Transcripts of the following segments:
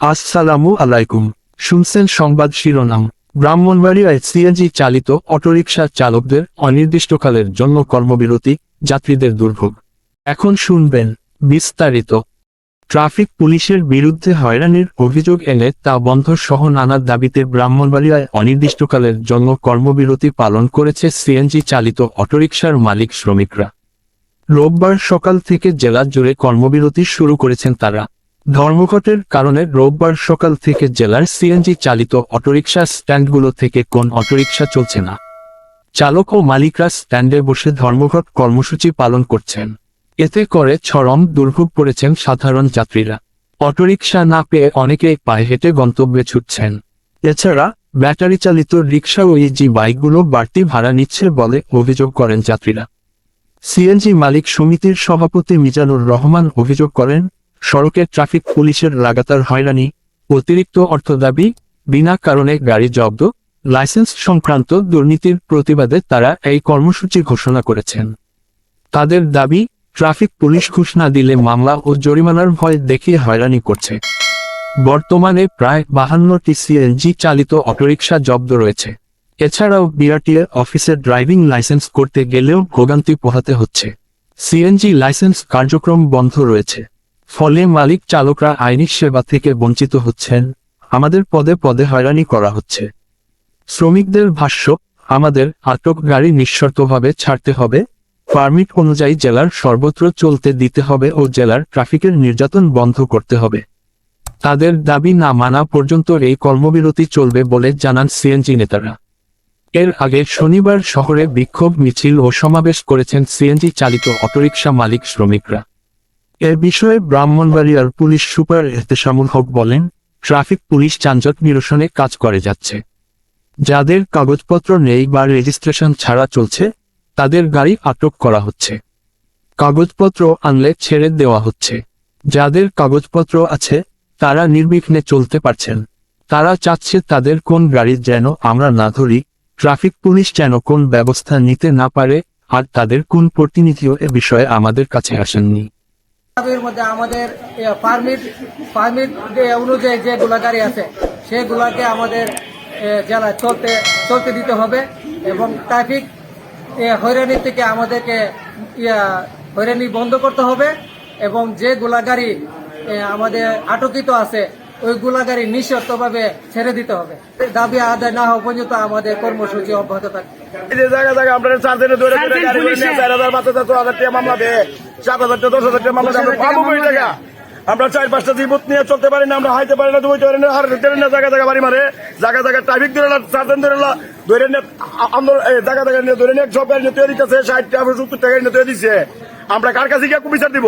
আসসালামু আলাইকুম। শুনছেন সংবাদ শিরোনাম। ব্রাহ্মণবাড়িয়ায় সিএনজি চালিত অটোরিকশা চালকদের অনির্দিষ্টকালের জন্য কর্মবিরতি, যাত্রীদের দুর্ভোগ। এখন শুনবেন বিস্তারিত। ট্রাফিক পুলিশের বিরুদ্ধে হয়রানির অভিযোগ এনে তা বন্ধ সহ নানা দাবিতে ব্রাহ্মণবাড়িয়ায় অনির্দিষ্টকালের জন্য কর্মবিরতি পালন করেছে সিএনজি চালিত অটোরিকশার মালিক শ্রমিকরা। রোববার সকাল থেকে জেলা জুড়ে কর্মবিরতি শুরু করেছেন তারা। ধর্মঘটের কারণে রোববার সকাল থেকে জেলার সিএনজি চালিত অটোরিকশা স্ট্যান্ডগুলো থেকে কোন অটোরিকশা চলছে না। চালক ও মালিকরা স্ট্যান্ডে বসে ধর্মঘট কর্মসূচি পালন করছেন। এতে করে চরম দুর্ভোগ পড়েছেন সাধারণ যাত্রীরা। অটোরিকশা না পেয়ে অনেকেই পায়ে হেঁটে গন্তব্যে ছুটছেন। এছাড়া, ব্যাটারি চালিত রিক্সা ও ইজি বাইকগুলো বাড়তি ভাড়া নিচ্ছে বলে অভিযোগ করেন যাত্রীরা। সিএনজি মালিক সমিতির সভাপতি মিজানুর রহমান অভিযোগ করেন সড়কে ট্রাফিক পুলিশের লাগাতার হয়রানি, অতিরিক্ত অর্থ দাবি, বিনা কারণে গাড়ি জব্দ, লাইসেন্স সংক্রান্ত দুর্নীতির প্রতিবাদে তারা এই কর্মসূচি ঘোষণা করেছেন। তাদের দাবি, ট্রাফিক পুলিশ ঘুষ না দিলে মামলা ও জরিমানার ভয় দেখিয়ে হয়রানি করছে। বর্তমানে প্রায় বাহান্নটি সিএনজি চালিত অটোরিকশা জব্দ রয়েছে। এছাড়াও বিআরটিএ অফিসে ড্রাইভিং লাইসেন্স করতে গেলেও ভোগান্তি পোহাতে হচ্ছে। সিএনজি লাইসেন্স কার্যক্রম বন্ধ রয়েছে। ফলে মালিক চালকরা আইনি সেবা থেকে বঞ্চিত হচ্ছেন। আমাদের পদে পদে হয়রানি করা হচ্ছে। শ্রমিকদের ভাষ্য, আমাদের আটক গাড়ি নিঃশর্তভাবে ছাড়তে হবে। পারমিট অনুযায়ী জেলার সর্বত্র চলতে দিতে হবে ও জেলার ট্রাফিকের নির্যাতন বন্ধ করতে হবে। তাদের দাবি না মানা পর্যন্ত এই কর্মবিরতি চলবে বলে জানান সিএনজি নেতারা। এর আগে শনিবার শহরে বিক্ষোভ মিছিল ও সমাবেশ করেছেন সিএনজি চালিত অটোরিকশা মালিক শ্রমিকরা। এ বিষয়ে ব্রাহ্মণবাড়িয়ার পুলিশ সুপার এহতেশামুল হক বলেন, ট্রাফিক পুলিশ যানজট নিরসনে কাজ করে যাচ্ছে। যাদের কাগজপত্র নেই বা রেজিস্ট্রেশন ছাড়া চলছে, তাদের গাড়ি আটক করা হচ্ছে। কাগজপত্র আনলে ছেড়ে দেওয়া হচ্ছে। যাদের কাগজপত্র আছে, তারা নির্বিঘ্নে চলতে পারছেন। তারা চাচ্ছে তাদের কোন গাড়ি যেন আমরা না ধরি, ট্রাফিক পুলিশ যেন কোন ব্যবস্থা নিতে না পারে, আর তাদের কোন প্রতিনিধিও এ বিষয়ে আমাদের কাছে আসেননি। দাবির মধ্যে আমাদের পারমিট পারমিট অনুযায়ী যে গাড়ি আছে সেগুলাকে আমাদের জেলায় চলতে চলতে দিতে হবে এবং ট্রাফিক হয়রানি থেকে আমাদেরকে হয়রানি বন্ধ করতে হবে এবং যে গাড়ি আমাদের আটকিত আছে ওইগুলা গাড়ি নিঃশর্তভাবে ছেড়ে দিতে হবে। দাবি আদায় না হওয়া পর্যন্ত আমাদের কর্মসূচি অব্যাহত থাকবে। এই যে জায়গা জায়গা আপনারা চার দিনে ধরে চার হাজার পাঁচ হাজার ছ হাজার টাকা মামলা দেয়। সাত হাজার টাকা দশ হাজার টাকা মামলা আমরা পাবো টাকা? আমরা চার পাঁচটা জীবত নিয়ে চলতে পারি না আমরা হাইতে পারি না দুইতে পারি না হার ধরে না জায়গা জায়গা বাড়ি মারে। জায়গা জায়গা ট্রাফিক ধরে না চার দিন ধরে না ধরে নিয়ে আন্দোলন জায়গা জায়গা নিয়ে ধরে নিয়ে সব গাড়ি নিয়ে তৈরি দিতেছে ষাট টাকা সত্তর টাকা নিয়ে তৈরি দিচ্ছে আমরা কার কাছে গিয়ে বিচার দিব?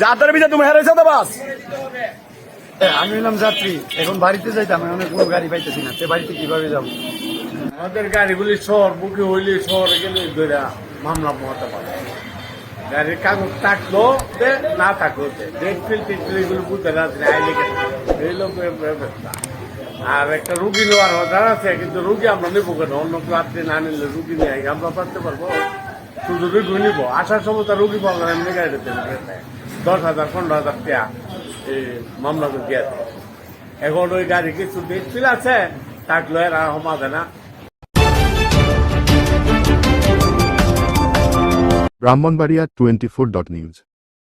যার দ্বারা বিচার তুমি হেরেছো তো বাস? আমি হলাম যাত্রী। এখন বাড়িতে যাইতাম আমি কোনো গাড়ি পাইতেছি না। সে বাড়িতে কীভাবে যাব? আমাদের গাড়িগুলি শহর বুকে হইলে শহরে গেলে ধরে মামলা পোহাতে পারে। গাড়ির কাগজ থাকল না থাকল ডেট ফিল টেট ফিল এগুলো বুঝতে রাখছে আইলে এই লোক ব্যবস্থা আর একটা রুগী নেওয়ার অর্ডার আছে, কিন্তু রুগী আমরা নেব কেন? অন্য রাত্রে না নিলে রুগী নিয়ে আমরা পারতে পারব? শুধু রুগী নিবো। আসার সময় তার রুগী পাবো না, এমনি গাড়িতে দশ হাজার, পনেরো হাজার টাকা। এই মামলা করে দিয়ে। এখন ওই গাড়ি কিছু ডেট আছে, তাক লয়ের আর সমাধান না Brahmanbaria twenty four dot news